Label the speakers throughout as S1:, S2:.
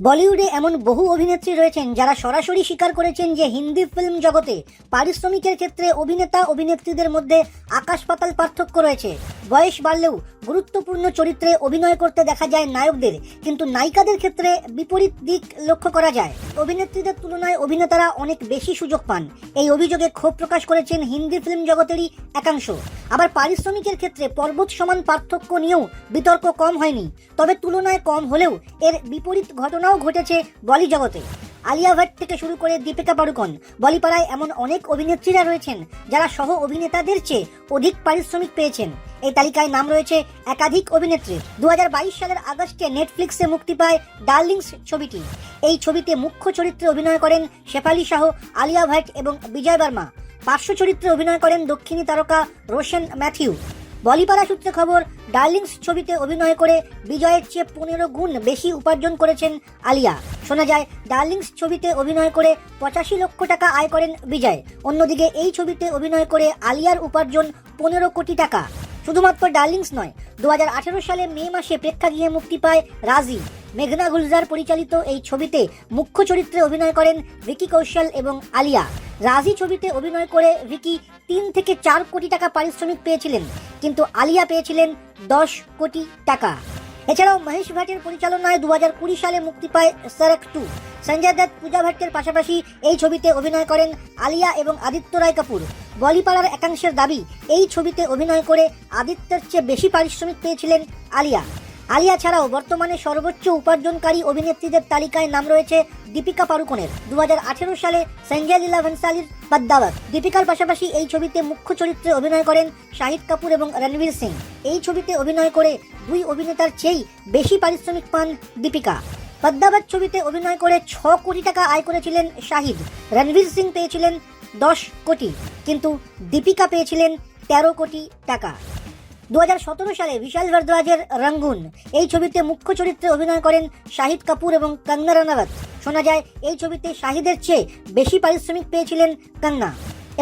S1: বলিউডে এমন বহু অভিনেত্রী রয়েছেন যারা সরাসরি স্বীকার করেছেন যে হিন্দি ফিল্ম জগতে পারিশ্রমিকের ক্ষেত্রে অভিনেতা অভিনেত্রীদের মধ্যে আকাশ পাতাল পার্থক্য রয়েছে। বয়স বাড়লেও গুরুত্বপূর্ণ চরিত্রে অভিনয় করতে দেখা যায় নায়কদের, কিন্তু নায়িকাদের ক্ষেত্রে বিপরীত দিক লক্ষ্য করা যায়। অভিনেত্রীদের তুলনায় অভিনেতারা অনেক বেশি সুযোগ পান। এই অভিযোগে ক্ষোভ প্রকাশ করেছেন হিন্দি ফিল্ম জগতেরই একাংশ। আবার পারিশ্রমিকের ক্ষেত্রে পর্বত সমান পার্থক্য নিয়েও বিতর্ক কম হয়নি, তবে তুলনায় কম হলেও এর বিপরীত ঘটনাও ঘটেছে বলি জগতে। আলিয়া ভাট থেকে শুরু করে দীপিকা পাড়ুকন, বলিপাড়ায় এমন অনেক অভিনেত্রীরা রয়েছেন যারা সহ অভিনেতাদের চেয়ে অধিক পারিশ্রমিক পেয়েছেন। এই তালিকায় নাম রয়েছে একাধিক অভিনেত্রী। দু হাজার বাইশ সালের আগস্টে নেটফ্লিক্সে মুক্তি পায় ডার্লিংস ছবিটি। এই ছবিতে মুখ্য চরিত্রে অভিনয় করেন শেফালি শাহ, আলিয়া ভাট এবং বিজয় বর্মা। পার্শ্ব চরিত্রে অভিনয় করেন দক্ষিণী তারকা রোশন ম্যাথিউ। বলিপাড়া সূত্রে খবর, ডার্লিংস ছবিতে অভিনয় করে বিজয়ের চেয়ে পনেরো গুণ বেশি উপার্জন করেছেন আলিয়া। শোনা যায়, ডার্লিংস ছবিতে অভিনয় করে পঁচাশি লক্ষ টাকা আয় করেন বিজয়। অন্যদিকে এই ছবিতে অভিনয় করে আলিয়ার উপার্জন পনেরো কোটি টাকা। শুধুমাত্র ডার্লিংস নয়, দু সালে মে মাসে প্রেক্ষাগৃহে মুক্তি পায় রাজি। মেঘনা গুলজার পরিচালিত এই ছবিতে মুখ্য চরিত্রে অভিনয় করেন ভিকি কৌশল এবং আলিয়া। রাজি ছবিতে অভিনয় করে ভিকি তিন থেকে চার কোটি টাকা পারিশ্রমিক পেয়েছিলেন, কিন্তু আলিয়া পেয়েছিলেন দশ কোটি টাকা। এছাড়াও মহেশ ভাটের পরিচালনায় দু কুড়ি সালে মুক্তি পায় সারেক টু সঞ্জয় দত্ত পূজা ভাট্টের পাশাপাশি এই ছবিতে অভিনয় করেন আলিয়া এবং আদিত্য রায় কাপুর। বলিপাড়ার একাংশের দাবি, এই ছবিতে অভিনয় করে আদিত্যের চেয়ে বেশি পারিশ্রমিক পেয়েছিলেন আলিয়া। আলিয়া ছাড়াও বর্তমানে সর্বোচ্চ উপার্জনকারী অভিনেত্রীদের তালিকায় নাম রয়েছে দীপিকা পাড়ুকোনের। দু হাজার আঠেরো সালে সঞ্জয় লীলা ভনসালির বাদ্দাওয়াত দীপিকার পাশাপাশি এই ছবিতে মুখ্য চরিত্রে অভিনয় করেন শাহিদ কাপুর এবং রণবীর সিং। এই ছবিতে অভিনয় করে দুই অভিনেতার চেয়েই বেশি পারিশ্রমিক পান দীপিকা। পদ্মাবাদ ছবিতে অভিনয় করে ছ কোটি টাকা আয় করেছিলেন শাহিদ। রণবীর সিং পেয়েছিলেন দশ কোটি, কিন্তু দীপিকা পেয়েছিলেন তেরো কোটি টাকা। দু হাজার সতেরো সালে বিশাল ভরদ্বাজের রঙ্গুন। এই ছবিতে মুখ্য চরিত্রে অভিনয় করেন শাহিদ কাপুর এবং কঙ্গনা রানাওয়াত। শোনা যায়, এই ছবিতে শাহিদের চেয়ে বেশি পারিশ্রমিক পেয়েছিলেন কঙ্গনা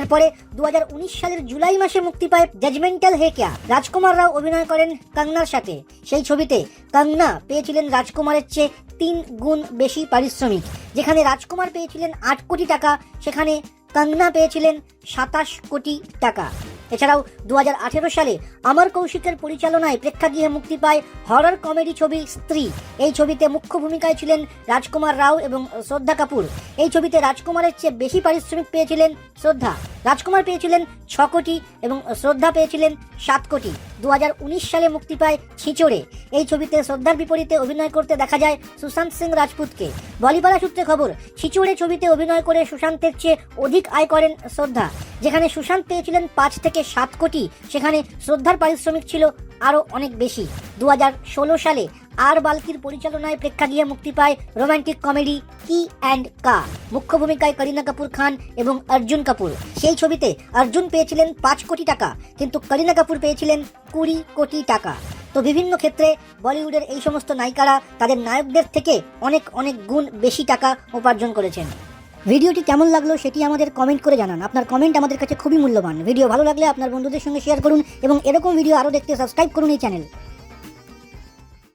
S1: এরপরে দু হাজার উনিশ সালের জুলাই মাসে মুক্তি পায় জাজমেন্টাল হে ক্যা রাজকুমার রাও অভিনয় করেন কঙ্গনার সাথে। সেই ছবিতে কঙ্গনা পেয়েছিলেন রাজকুমারের চেয়ে তিন গুণ বেশি পারিশ্রমিক। যেখানে রাজকুমার পেয়েছিলেন আট কোটি টাকা, সেখানে কঙ্গনা পেয়েছিলেন সাতাশ কোটি টাকা। এছাড়াও দু হাজার আঠেরো সালে আমার কৌশিকের পরিচালনায় প্রেক্ষাগৃহে মুক্তি পায় হরর কমেডি ছবি স্ত্রী। এই ছবিতে মুখ্য ভূমিকায় ছিলেন রাজকুমার রাও এবং শ্রদ্ধা কাপুর। এই ছবিতে রাজকুমারের চেয়ে বেশি পারিশ্রমিক পেয়েছিলেন শ্রদ্ধা। রাজকুমার পেয়েছিলেন ছ কোটি এবং শ্রদ্ধা পেয়েছিলেন সাত কোটি। দু হাজার উনিশ সালে মুক্তি পায় ছিচড়ে এই ছবিতে শ্রদ্ধার বিপরীতে অভিনয় করতে দেখা যায় সুশান্ত সিং রাজপুতকে। বলিপাড়া সূত্রে খবর ছিচড়ে ছবিতে অভিনয় করে সুশান্তের চেয়ে অধিক আয় করেন শ্রদ্ধা। যেখানে সুশান্ত পেয়েছিলেন পাঁচ থেকে সাত কোটি, সেখানে শ্রদ্ধার পারিশ্রমিক ছিল আরও অনেক বেশি। দু হাজার ষোলো সালে আর বালকির পরিচালনায় প্রেক্ষাগৃহে মুক্তি পায় রোমান্টিক কমেডি কি অ্যান্ড কা। মুখ্য ভূমিকায় করিনা কাপুর খান এবং অর্জুন কাপুর। সেই ছবিতে অর্জুন পেয়েছিলেন পাঁচ কোটি টাকা, কিন্তু করিনা কাপুর পেয়েছিলেন কুড়ি কোটি টাকা। তো বিভিন্ন ক্ষেত্রে বলিউডের এই সমস্ত নায়িকারা তাদের নায়কদের থেকে অনেক অনেক গুণ বেশি টাকা উপার্জন করেছেন। ভিডিওটি কেমন লাগল সেটি আমাদের কমেন্ট করে জানান। আপনার কমেন্ট আমাদের কাছে খুবই মূল্যবান। ভিডিও ভালো লাগলে আপনার বন্ধুদের সঙ্গে শেয়ার করুন এবং এরকম ভিডিও আরও দেখতে সাবস্ক্রাইব করুন এই চ্যানেল